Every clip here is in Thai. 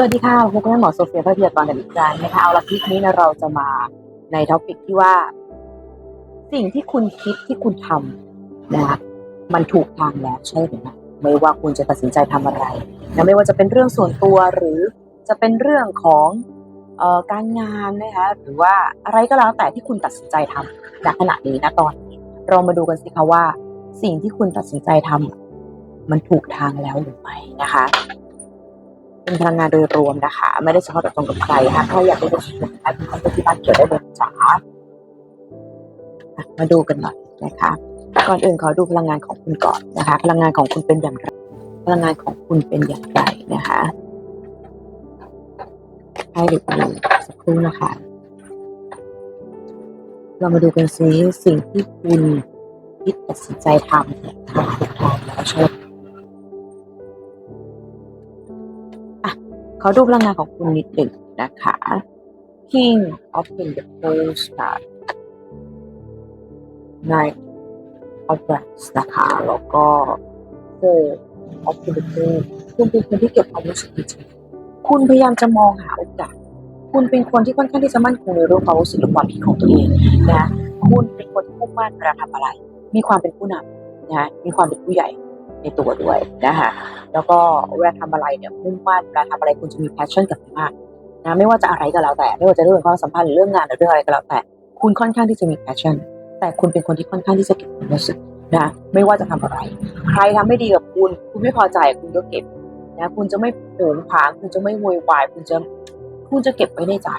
สวัสดีค่ะพบกับหมอโซเฟียพระเพียรกันอีกครั้งนะคะเอาละคลิปนี้นะเราจะมาในท็อปิกที่ว่า สิ่งที่คุณคิดที่คุณทำนะคะมันถูกทางแล้วใช่หรือไม่ไม่ว่าคุณจะตัดสินใจทำอะไรนะไม่ว่าจะเป็นเรื่องส่วนตัวหรือจะเป็นเรื่องของเอ่อการงานนะคะหรือว่าอะไรก็แล้วแต่ที่คุณตัดสินใจทำณขณะนี้นะตอนนี้เรามาดูกันสิคะว่า สิ่งที่คุณตัดสินใจทำมันถูกทางแล้วหรือไม่นะคะ เป็นพลังงานโดยรวมนะคะ ไม่ได้เฉพาะแต่ตรงกับใครนะคะถ้าอยากได้เป็นส่วนนะคะคุณเข้าไปที่บ้านเกิดได้เลยจ้ามาดูกันหน่อยนะคะ ก่อนอื่นขอดูพลังงานของคุณก่อนนะคะ พลังงานของคุณเป็นอย่างไร พลังงานของคุณเป็นอย่างไรนะคะให้ดูกันสักครู่นะคะ เรามาดูกันซิสิ่งที่คุณคิดตัดสินใจทำเนี่ยมันถูกทางแล้วใช่ไหม ขอดูพลังงานของคุณนิดหนึ่งนะคะ King of Pentacles ค่ะ Knight of Wands นะคะแล้วก็ Four of Pentacles คุณเป็นคนที่เก็บความรู้สึกจริงคุณพยายามจะมองหาโอกาส คุณเป็นคนที่ค่อนข้างที่จะมั่นคงในเรื่องความรู้สึกและความคิดของตัวเองนะ คุณเป็นคนที่มุ่งมั่นเวลาทำอะไร มีความเป็นผู้นำนะ มีความเป็นผู้ใหญ่ ในตัวด้วยนะคะแล้วก็เวลาทำอะไรเนี่ยมุ่งมั่นเวลาทำอะไรคุณจะมี passion กับมันมากนะไม่ว่าจะอะไรก็แล้วแต่ ไม่ว่าจะเรื่องความสัมพันธ์หรือเรื่องงานหรือเรื่องอะไรก็แล้วแต่ คุณค่อนข้างที่จะมี passion แต่คุณเป็นคนที่ค่อนข้างที่จะเก็บความรู้สึกนะไม่ว่าจะทำอะไร ใครทำไม่ดีกับคุณ คุณไม่พอใจคุณก็เก็บนะคุณจะไม่โผงผางคุณจะไม่โวยวายคุณจะคุณจะเก็บไว้ในใจ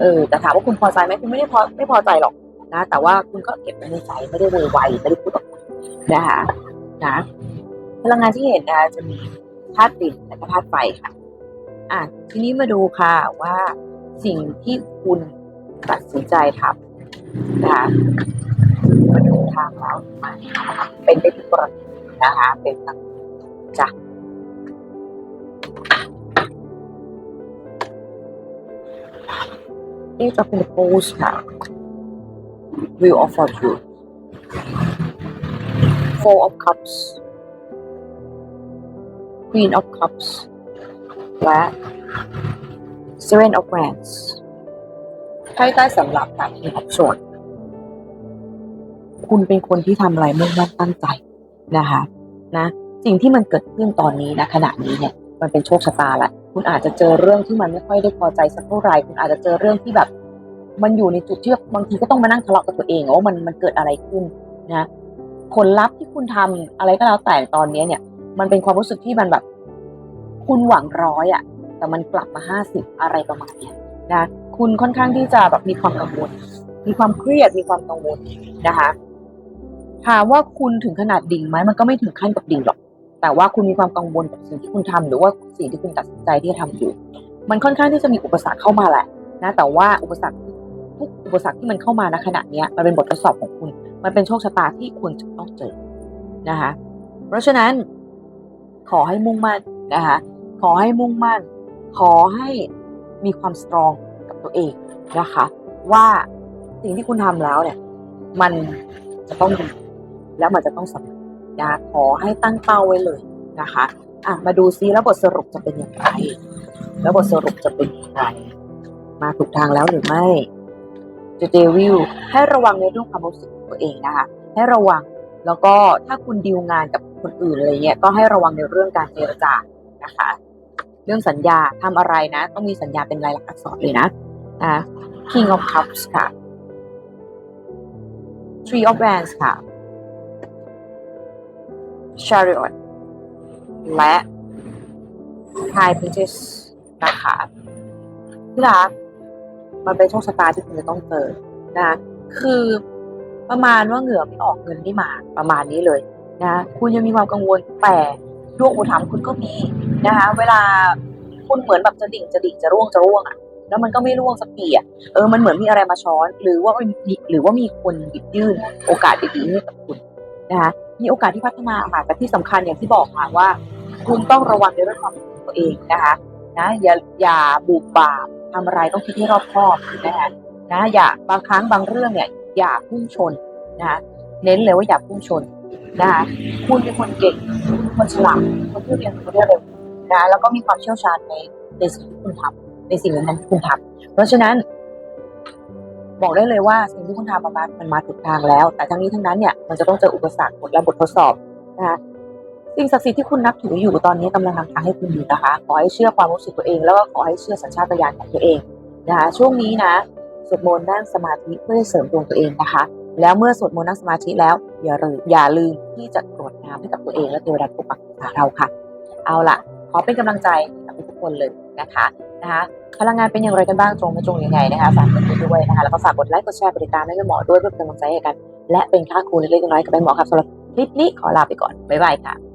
เออแต่ถามว่าคุณพอใจไหมคุณไม่ได้พอไม่พอใจหรอกนะ แต่ว่าคุณก็เก็บไว้ในใจไม่ได้โวยวายไม่ได้พูดออกมานะคะนะ พลังงานที่เห็นนะคะจะมีธาตุดินและก็ธาตุไฟค่ะ อะทีนี้มาดูค่ะว่าสิ่งที่คุณตัดสินใจทำนะคะมาดูทางแล้วไหมเป็นได้ทุกกรณีนะคะ เป็นแบบจ้ะนี่จะเป็นโพสค่ะ Wheel of Fortune Four of Cups Queen of Cups และ Seven of Wands ไพ่ใต้สำหรับแบบ King of Swords คุณเป็นคนที่ทำอะไรมุ่งมั่นตั้งใจนะคะนะสิ่งที่มันเกิดขึ้นตอนนี้นะขณะนี้เนี่ยมันเป็นโชคชะตาแหละคุณอาจจะเจอเรื่องที่มันไม่ค่อยได้พอใจสักเท่าไหร่คุณอาจจะเจอเรื่องที่แบบ มันอยู่ในจุดที่บางทีก็ต้องมานั่งทะเลาะกับตัวเองว่ามันมันเกิดอะไรขึ้นนะผลลัพธ์ที่คุณทำอะไรก็แล้วแต่ตอนนี้เนี่ย มันเป็นความรู้สึกที่มันแบบ คุณหวังร้อยอะแต่มันกลับมาห้าสิบอะไรประมาณเนี้ยนะคุณค่อนข้างที่จะแบบมีความกังวล มีความเครียดมีความกังวลนะคะถามว่าคุณถึงขนาดดิ่งไหมมันก็ไม่ถึงขั้นกับดิ่งหรอก แต่ว่าคุณมีความกังวลกับสิ่งที่คุณทำหรือว่าสิ่งที่คุณตัดสินใจที่จะทำอยู่ มันค่อนข้างที่จะมีอุปสรรคเข้ามาแหละนะแต่ว่าอุปสรรคทุกอุปสรรคที่มันเข้ามาณขณะเนี้ยมันเป็นบททดสอบของคุณ มันเป็นโชคชะตาที่คุณจะต้องเจอนะคะเพราะฉะนั้น ขอให้มุ่งมั่นนะคะ ขอให้มุ่งมั่น ขอให้มีความสตรองกับตัวเองนะคะ ว่าสิ่งที่คุณทำแล้วเนี่ย มันจะต้องดีแล้วมันจะต้องสำเร็จนะขอให้ตั้งเป้าไว้เลยนะคะอะมาดูซิแล้วบทสรุปจะเป็นอย่างไร แล้วบทสรุปจะเป็นอย่างไร มาถูกทางแล้วหรือไม่จะเดวิลให้ระวังในเรื่องความรู้สึกตัวเองนะคะ ให้ระวัง แล้วก็ถ้าคุณดีลงานกับคนอื่นอะไรเงี้ยก็ให้ระวังในเรื่องการเจรจานะคะ เรื่องสัญญาทำอะไรนะ ต้องมีสัญญาเป็นลายลักษณ์อักษรเลยนะนะ King of Cups ค่ะ Three of Wands ค่ะ Chariot และ High Princess นะคะที่รักมันเป็นโชคชะตาที่คุณจะต้องเจอนะ คือ ประมาณว่าเหงื่อไม่ออกเงินไม่มาประมาณนี้เลยนะคุณยังมีความกังวลแต่ดวงอุปถัมคุณก็มีนะคะ เวลาคุณเหมือนแบบจะดิ่งจะดิ่งจะร่วงจะร่วงอะแล้วมันก็ไม่ร่วงสักทีอะเออมันเหมือนมีอะไรมาช้อน หรือว่ามีหรือว่ามีคนหยิบยื่นโอกาสดีๆให้กับคุณนะคะมีโอกาสที่พัฒนาค่ะแต่ที่สำคัญอย่างที่บอกค่ะว่า คุณต้องระวังในเรื่องความคิดของตัวเองนะคะนะอย่าอย่าบุกบาปทำอะไรต้องคิดให้รอบคอบนะคะนะอย่าบางครั้งบางเรื่องเนี่ย อย่าพุ่งชนนะคะเน้นเลยว่าอย่าพุ่งชนนะคะคุณเป็นคนเก่งคุณเป็นฉลาดคนที่เรียนรู้ได้เร็วนะแล้วก็มีความเชี่ยวชาญในในสิ่งที่คุณทำในสิ่งนั้นที่คุณทำเพราะฉะนั้น บอกได้เลยว่าสิ่งที่คุณทำมามันมาถูกทางแล้ว แต่ทั้งนี้ทั้งนั้นเนี่ยมันจะต้องเจออุปสรรคบทและบททดสอบนะคะสิ่งศักดิ์สิทธิ์ที่คุณนับถืออยู่ตอนนี้กำลังนำทางให้คุณอยู่นะคะ ขอให้เชื่อความรู้สึกตัวเอง แล้วก็ขอให้เชื่อสัญชาตญาณของตัวเองนะคะช่วงนี้นะ สวดมนต์นั่งสมาธิเพื่อเสริมดวงตัวเองนะคะ แล้วเมื่อสวดมนต์นั่งสมาธิแล้วอย่าลืมอย่าลืมที่จะกรวดน้ำให้กับตัวเองและเทวดาปกปักรักษาเราค่ะ เอาล่ะ ขอเป็นกำลังใจกับทุกคนเลยนะคะนะคะพลังงานเป็นอย่างไรกันบ้างตรงไม่ตรงยังไงนะคะฝากกดไลค์ด้วยนะคะแล้วก็ฝากกดไลค์กดแชร์กดติดตามให้แม่หมอด้วยเพื่อเป็นกำลังใจให้กัน และเป็นค่าครูเล็กๆน้อยๆกับแม่หมอครับสำหรับคลิปนี้ขอลาไปก่อนบ๊ายบายค่ะ